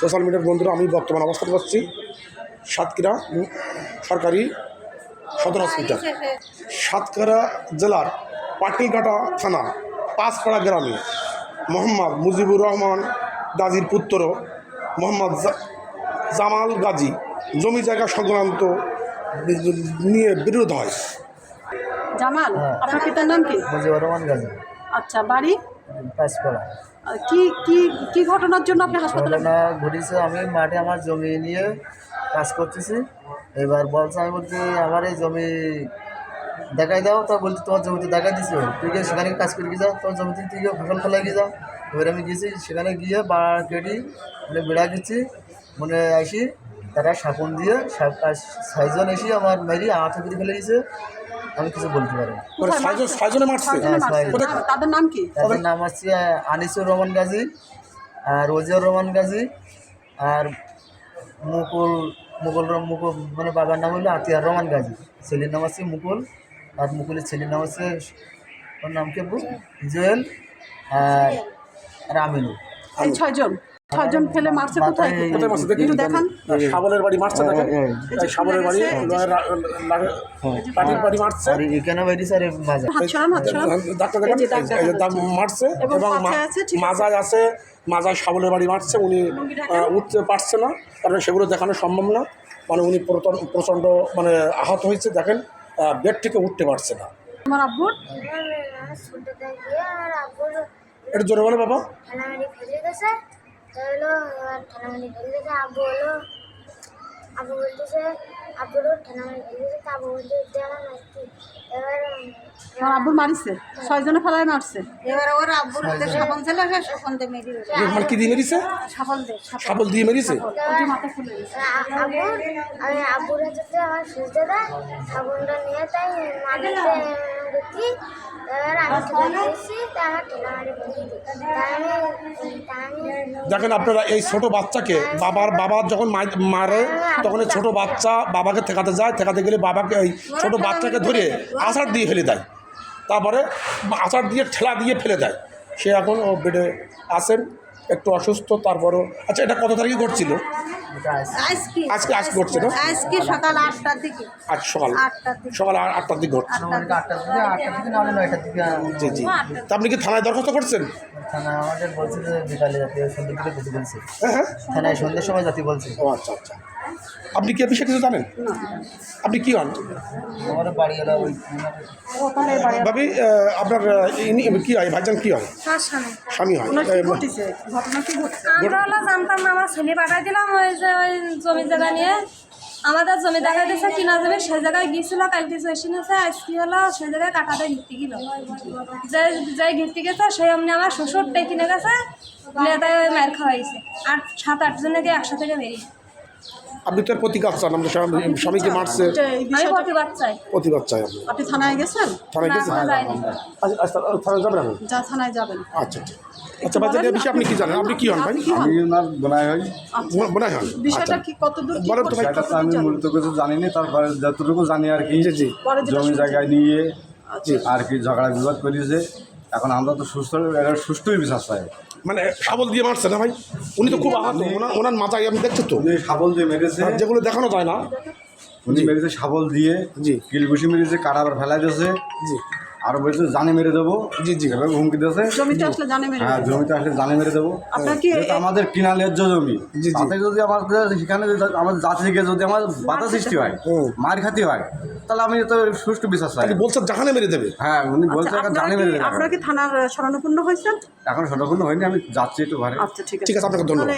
Social মিডিয়ার বন্ধুরা আমি বর্তমান অবস্থান করছি সাতক্ষীরা সরকারি সদর হসপিটাল। সাতক্ষীরা জেলার পাটিলঘাটা থানা পাঁচপাড়া গ্রামে মোহাম্মদ মুজিবুর রহমান গাজীর পুত্র মোহাম্মদ জামাল গাজী জমি জায়গা সংক্রান্ত নিয়ে বিরোধ হয়। জামাল আপনার পিতার নাম কি? মুজিবুর রহমান গাজী। আচ্ছা বাড়ি? পাঁচপাড়া। কি কি কি ঘটনার জন্য আপনি হাসপাতালে ঘটেছে, আমি মাঠে আমার জমি নিয়ে কাজ করতেছি। এবার বলছে, আমি বলছি, আমার এই জমি দেখাই দাও। তা বলছি, তোমার জমিতে দেখাই দিছো। তুই গিয়ে সেখানে কাজ করে গিয়ে যাও তোমার জমিতে তুই গিয়ে ফসল ফলাই গিয়ে যাও এবার আমি গেছি, সেখানে গিয়ে বাড়া কেটে মানে বেড়া গেছি মানে আসি তারা সাপন দিয়ে আর এসে আমার মেরি আট করে ফেলে গেছে আমি কিছু বলতে পারি না। মানে ছয়জন ছয়জনে মারছে ছয়জনে মারছে। কোথায়- তাদের নাম কি তাদের নাম হচ্ছে আনিসুর রহমান গাজী আর রোজিউর রহমান গাজী আর মুকুল মুকুল র- মুকুল মানে বাবার নাম হলো আতিয়ার রহমান গাজী ছেলের নাম আছে মুকুল আর মুকুলের ছেলের নাম আছে ওর নাম কি বল? জুয়েল আর আমিনুল এই ছয়জন ছয়জন ফেলে মারছে কোথায়? কোথায় মারছে? দেখি দেখান। সাবলের বাড়ি মারছে দেখেন। হ্যাঁ, এই সাবলের বাড়ি পাটির বাড়ি মারছে। ডাক্তার দেখেন। যে দেখা দাগ মারছে এবং। মাজায় আছে মাজায় সাবলের বাড়ি মারছে। উনি উঠতে পারছে না। কারণ সেগুলো দেখানো সম্ভব না। মানে উনি প্রচণ্ড প্রচণ্ড মানে আহত হয়েছে দেখেন। বেড থেকে উঠতে পারছে না। আমার আব্বুর? ছোটটা গিয়ে আর আব্বুর একটু জোরে বলে বাবা। ঠানামানি ফেলে গেছে তো হলো আর ঠানামানি ফেলে আব্বু হলো আব্বু বলতেছে আব্বুরও ঠানামানি ফেলে গেছে তো আব্বু বলতে দেওয়া নাকি এবার আমার আব্বুর মারিছে ছয়জনে ফেলায় মারছে। এবার ওর আব্বুর হাতে সাবান ছিল সে সাবান দিয়ে মেরে দিল কি দিয়ে মেরিছে? সাবান দে সাবল দিয়ে মেরিছে? মাথা ফুলে গেছে আব্বুর আব্বুর হাতে আমার সুস্থ দেয় সাবুনটা নিয়ে তাই মাটিতে দেখি দেখেন আপনারা এই ছোট বাচ্চাকে বাবার বাবা যখন মারে তখন এই ছোট বাচ্চা বাবাকে ঠেকাতে যায় ঠেকাতে গেলে বাবাকে এই ছোট বাচ্চাকে ধরে আছাড় দিয়ে ফেলে দেয়। তারপরে আছাড় দিয়ে ঠেলা দিয়ে ফেলে দেয়। সে এখন ও বেডে আসেন একটু অসুস্থ তারপরও আচ্ছা এটা কত তারিখে ঘটছিল? আজকে। আজকে আজকে ঘটছে না? আজকে সকাল আটটার দিকে। আজ সকাল সকাল আটটার দিকে ঘটছে। জি জি। তা আপনি কি থানায় দরখাস্ত করছেন? থানা আমাদের বলছে যে বিকালে যাতে সন্ধ্যের দিকে যেতে বলছে হ্যাঁ হ্যাঁ। থানায় সন্ধ্যের সময় যাতে বলছে। ও আচ্ছা আচ্ছা। আপনি কি বিষয়ে কিছু জানেন? আপনি কি হন? আমার বাড়ি এলো ওই ওখানে বাড়ি ভাবি আপনার ইনি- কি হয়? ভাইজান কি হয় স্বামী। স্বামী হয়। আমরা জানতাম না আমার ছেলে পাঠাই দিলাম ওই যে ওই জমি জায়গা নিয়ে। আমাদের জমি দেখা দিয়েছে কিনা জমি সেই জায়গায় গিয়েছিল কালকে জয়সিন আছে আজকে হলো সেই জায়গায় কাটাতে ঘিরতে গেল। যে যে ঘিরতে গেছে সেই অমনি আমার শ্বশুর ডেকে নিয়ে গেছে ওই মার খাওয়াইছে। আর সাত আট জনকে একসাথে বেরিয়ে আপনি তো প্রতিকার চান আমাদের স্বামী- স্বামীকে মারছে। প্রতিবাদ চাই। আপনি আপনি থানায় গেছেন? থানায় গেছেন আচ্ছা আচ্ছা থানায় যাবেন আপনি যা থানায় যাবেন। আচ্ছা আচ্ছা। আচ্ছা বিষয়ে আপনি কি জানেন? আপনি কি হন ভাই? আমি ওনার বোনাই হই। মনে হয় বিষয়টা কি কতদূর কি বলেন তো ভাই, আমি মূলত কিছু জানি না তারপরে যতটুকু জানি আর কি জমি জায়গায় নিয়ে আর কি ঝগড়া বিবাদ করিয়েছে এখন আমরা তো সুস্থ সুষ্ঠুই বিশ্বাস পাই মানে শাবল দিয়ে মারছে না ভাই? উনি তো খুব আহত। ওনার ওনার মাথায় আমি দেখছি তো? শাবল দিয়ে মেরেছে। যেগুলো দেখানো যায় না। উনি মেরেছে সাবল দিয়ে। জি। কিলবুসি মেরেছে কাটাবার ফেলা দিয়েছে। জি। আর বলছে জানে মেরে দেবো। জি, জি। এভাবে হুমকি দিয়েছে। জমিতে আসলে জানে মেরে হ্যাঁ জমিতে আসলে জানে মেরে দেবো। যেহেতু আমাদের কিনা ন্যায্য জমি জি। তাতে যদি আমাদের সেখানে যদি আমাদের জাতি থেকে যদি আমার বাধা সৃষ্টি হয়। মার খাতি হয় তাহলে আমি তো সুষ্ঠু বিশ্বাস পাই। আপনি বলছেন জাহানে মেরে দেবে। হ্যাঁ উনি বলছে আচ্ছা, এখন জানে মেরে দেবে। আপনারা কি থানার শরণাপন্ন হয়েছেন? এখন সতর্ক হয়নি আমি যাচ্ছি একটু ঘরে। আচ্ছা ঠিক আছে। ঠিক আছে আপনাকে ধন্যবাদ।